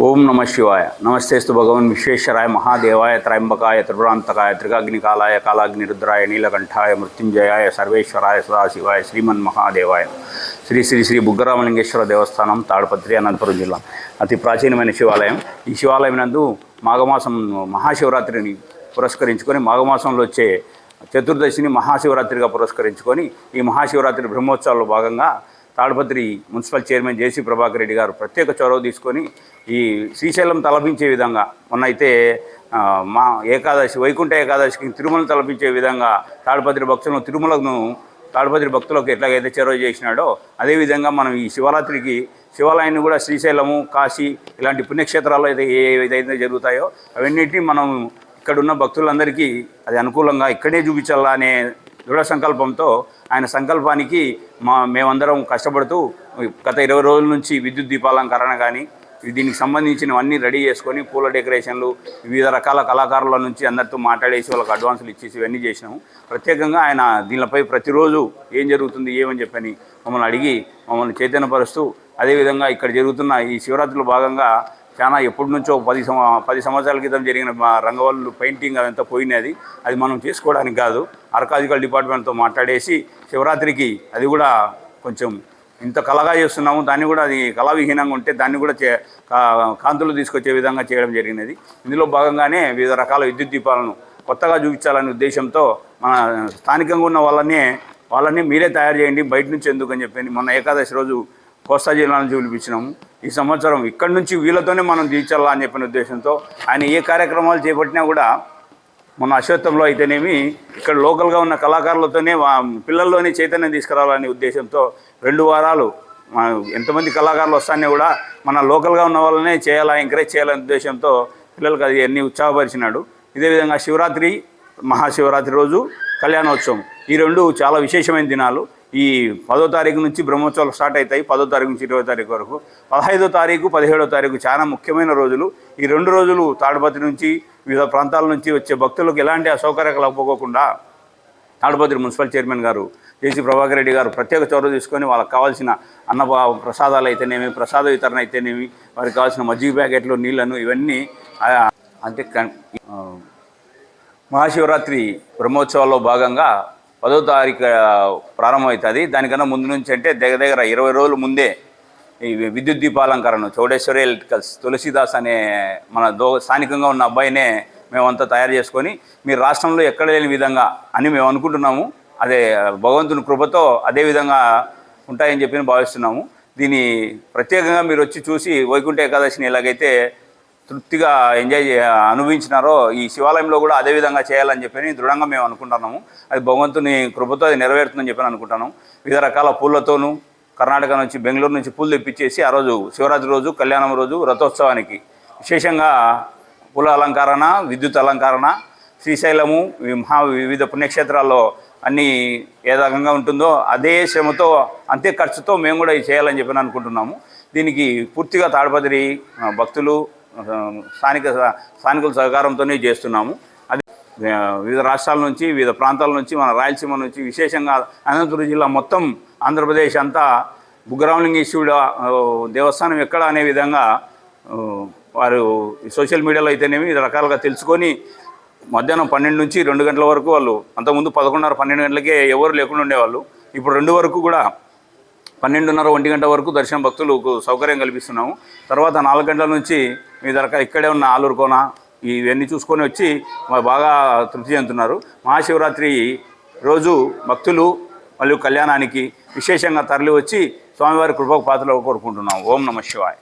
ఓం నమ శివాయ. నమస్తేస్తు భగవన్ విశ్వేశ్వరాయ మహాదేవాయ త్రయంబకాయ త్రిపురాంతకాయ త్రికాగ్నికాలాయ కాలాగ్ని రుద్రాయ నీలకంఠాయ మృత్యుంజయాయ సర్వేశ్వరాయ సదాశివాయ శ్రీమన్ మహాదేవాయ శ్రీ శ్రీ శ్రీ బుగ్గరామలింగేశ్వర దేవస్థానం తాడపత్రి అనంతపురం జిల్లా. అతి ప్రాచీనమైన శివాలయం. ఈ శివాలయం నందు మాఘమాసం మహాశివరాత్రిని పురస్కరించుకొని మాఘమాసంలో వచ్చే చతుర్దశిని మహాశివరాత్రిగా పురస్కరించుకొని ఈ మహాశివరాత్రి బ్రహ్మోత్సవాల్లో భాగంగా Tadipatri municipal chairman J C Prabhakar Reddy గారు ప్రత్యేక చొరవ తీసుకొని ఈ శ్రీశైలం తలపించే విధంగా మొన్న అయితే మా ఏకాదశి వైకుంఠ ఏకాదశికి తిరుమల తలపించే విధంగా తాడపత్రి భక్తులను తిరుమలను తాడపత్రి భక్తులకు ఎట్లాగైతే చొరవ చేసినాడో అదేవిధంగా మనం ఈ శివరాత్రికి శివాలయాన్ని కూడా శ్రీశైలము కాశీ ఇలాంటి పుణ్యక్షేత్రాల్లో అయితే ఏ ఏదైతే జరుగుతాయో అవన్నిటిని మనం ఇక్కడున్న భక్తులందరికీ అది అనుకూలంగా ఇక్కడే చూపించాలా అనే దృఢ సంకల్పంతో ఆయన సంకల్పానికి మా మేమందరం కష్టపడుతూ గత ఇరవై రోజుల నుంచి విద్యుత్ దీపాలంకరణ కానీ దీనికి సంబంధించినవన్నీ రెడీ చేసుకొని పూల డెకరేషన్లు వివిధ రకాల కళాకారుల నుంచి అందరితో మాట్లాడేసి వాళ్ళకి అడ్వాన్సులు ఇచ్చేసి ఇవన్నీ చేసినాము. ప్రత్యేకంగా ఆయన దీనిపై ప్రతిరోజు ఏం జరుగుతుంది ఏమని చెప్పని మమ్మల్ని అడిగి మమ్మల్ని చైతన్యపరుస్తూ అదేవిధంగా ఇక్కడ జరుగుతున్న ఈ శివరాత్రిలో భాగంగా చాలా ఎప్పటి నుంచో పది సంవ పది సంవత్సరాల క్రితం జరిగిన మా రంగవల్లు పెయింటింగ్ అదంతా పోయినది. అది మనం చేసుకోవడానికి కాదు. ఆర్కాలజికల్ డిపార్ట్మెంట్తో మాట్లాడేసి శివరాత్రికి అది కూడా కొంచెం ఇంత కళగా చేస్తున్నాము. దాన్ని కూడా అది కళావిహీనంగా ఉంటే దాన్ని కూడా చే కా- కాంతులు తీసుకొచ్చే విధంగా చేయడం జరిగినది. ఇందులో భాగంగానే వివిధ రకాల విద్యుత్ దీపాలను కొత్తగా చూపించాలనే ఉద్దేశంతో మన స్థానికంగా ఉన్న వాళ్ళనే వాళ్ళని మీరే తయారు చేయండి బయట నుంచి ఎందుకు అని చెప్పి మొన్న ఏకాదశి రోజు కోస్తా జిల్లా నుంచి పిలిపించినాము ఈ సంవత్సరం ఇక్కడి నుంచి వీళ్ళతోనే మనం తీర్చాలా అని చెప్పిన ఉద్దేశంతో ఆయన ఏ కార్యక్రమాలు చేపట్టినా కూడా మన అశ్వత్థంలో అయితేనేమి ఇక్కడ లోకల్గా ఉన్న కళాకారులతోనే పిల్లల్లోనే చైతన్యం తీసుకురావాలనే ఉద్దేశంతో రెండు వారాలు ఎంతమంది కళాకారులు వస్తానే కూడా మన లోకల్గా ఉన్న వాళ్ళనే చేయాలా ఎంకరేజ్ చేయాలనే ఉద్దేశంతో పిల్లలకు అది అన్ని ఉత్సాహపరిచినాడు. ఇదే విధంగా శివరాత్రి మహాశివరాత్రి రోజు కళ్యాణోత్సవం. ఈ రెండు చాలా విశేషమైన దినాలు. ఈ పదో తారీఖు నుంచి బ్రహ్మోత్సవాలు స్టార్ట్ అవుతాయి. పదో తారీఖు నుంచి ఇరవై తారీఖు వరకు. పదహైదో తారీఖు పదిహేడో తారీఖు చాలా ముఖ్యమైన రోజులు. ఈ రెండు రోజులు తాడపత్రి నుంచి వివిధ ప్రాంతాల నుంచి వచ్చే భక్తులకు ఎలాంటి అసౌకర్యాలు అవ్వకోకుండా తాడపత్రి మున్సిపల్ చైర్మన్ గారు జేసీ ప్రభాకర్ రెడ్డి గారు ప్రత్యేక చొరవ తీసుకొని వాళ్ళకి కావాల్సిన అన్న ప్రసాదాలు అయితేనేమి ప్రసాద వితరణ అయితేనేమి వారికి కావాల్సిన మజ్జిగ ప్యాకెట్లు నీళ్ళను ఇవన్నీ అంటే కన్- మహాశివరాత్రి బ్రహ్మోత్సవాల్లో భాగంగా పదో తారీఖు ప్రారంభమవుతుంది. దానికన్నా ముందు నుంచి అంటే దగ్గర దగ్గర ఇరవై రోజుల ముందే ఈ విద్యుత్ దీపాలంకరణ చౌడేశ్వరి ఎలక్ట్రికల్స్ తులసిదాస్ అనే మన దో స్థానికంగా ఉన్న అబ్బాయినే మేమంతా తయారు చేసుకొని మీ రాష్ట్రంలో ఎక్కడ లేని విధంగా అని మేము అనుకుంటున్నాము. అదే భగవంతుని కృపతో అదే విధంగా ఉంటాయని చెప్పి భావిస్తున్నాము. దీన్ని ప్రత్యేకంగా మీరు వచ్చి చూసి వైకుంఠ ఏకాదశిని ఎలాగైతే తృప్తిగా ఎంజాయ్ అనుభవించినారో ఈ శివాలయంలో కూడా అదే విధంగా చేయాలని చెప్పి దృఢంగా మేము అనుకుంటున్నాము. అది భగవంతుని కృపతో అది నెరవేరుతుందని చెప్పి అనుకుంటున్నాము. వివిధ రకాల పూలతోనూ కర్ణాటక నుంచి బెంగళూరు నుంచి పూలు తెప్పించేసి ఆ రోజు శివరాత్రి రోజు కళ్యాణం రోజు రథోత్సవానికి విశేషంగా పూల అలంకరణ విద్యుత్ అలంకరణ శ్రీశైలము మహా వివిధ పుణ్యక్షేత్రాల్లో అన్నీ ఏ రకంగా ఉంటుందో అదే శ్రమతో అంతే ఖర్చుతో మేము కూడా ఇది చేయాలని చెప్పి అనుకుంటున్నాము. దీనికి పూర్తిగా తాడపదిరి భక్తులు స్థానిక స్థానికుల సహకారంతోనే చేస్తున్నాము. అది వివిధ రాష్ట్రాల నుంచి వివిధ ప్రాంతాల నుంచి మన రాయలసీమ నుంచి విశేషంగా అనంతపురం జిల్లా మొత్తం ఆంధ్రప్రదేశ్ అంతా బుగ్గరామలింగేశ్వరుడు దేవస్థానం ఎక్కడ అనే విధంగా వారు సోషల్ మీడియాలో అయితేనేమి వివిధ రకాలుగా తెలుసుకొని మధ్యాహ్నం పన్నెండు నుంచి రెండు గంటల వరకు వాళ్ళు అంతకుముందు పదకొండున్నర పన్నెండు గంటలకే ఎవరు లేకుండా ఉండేవాళ్ళు. ఇప్పుడు రెండు వరకు కూడా పన్నెండున్నర ఒంటి గంట వరకు దర్శనం భక్తులకు సౌకర్యం కల్పిస్తున్నాము. తర్వాత నాలుగు గంటల నుంచి మీ దగ్గర ఇక్కడే ఉన్న ఆలూరు కోన ఇవన్నీ చూసుకొని వచ్చి బాగా తృప్తి చెందుతున్నారు. మహాశివరాత్రి రోజు భక్తులు మరియు కళ్యాణానికి విశేషంగా తరలి వచ్చి స్వామివారి కృపకు పాత్రలు కోరుకుంటున్నాం ఓం నమ శివాయ్.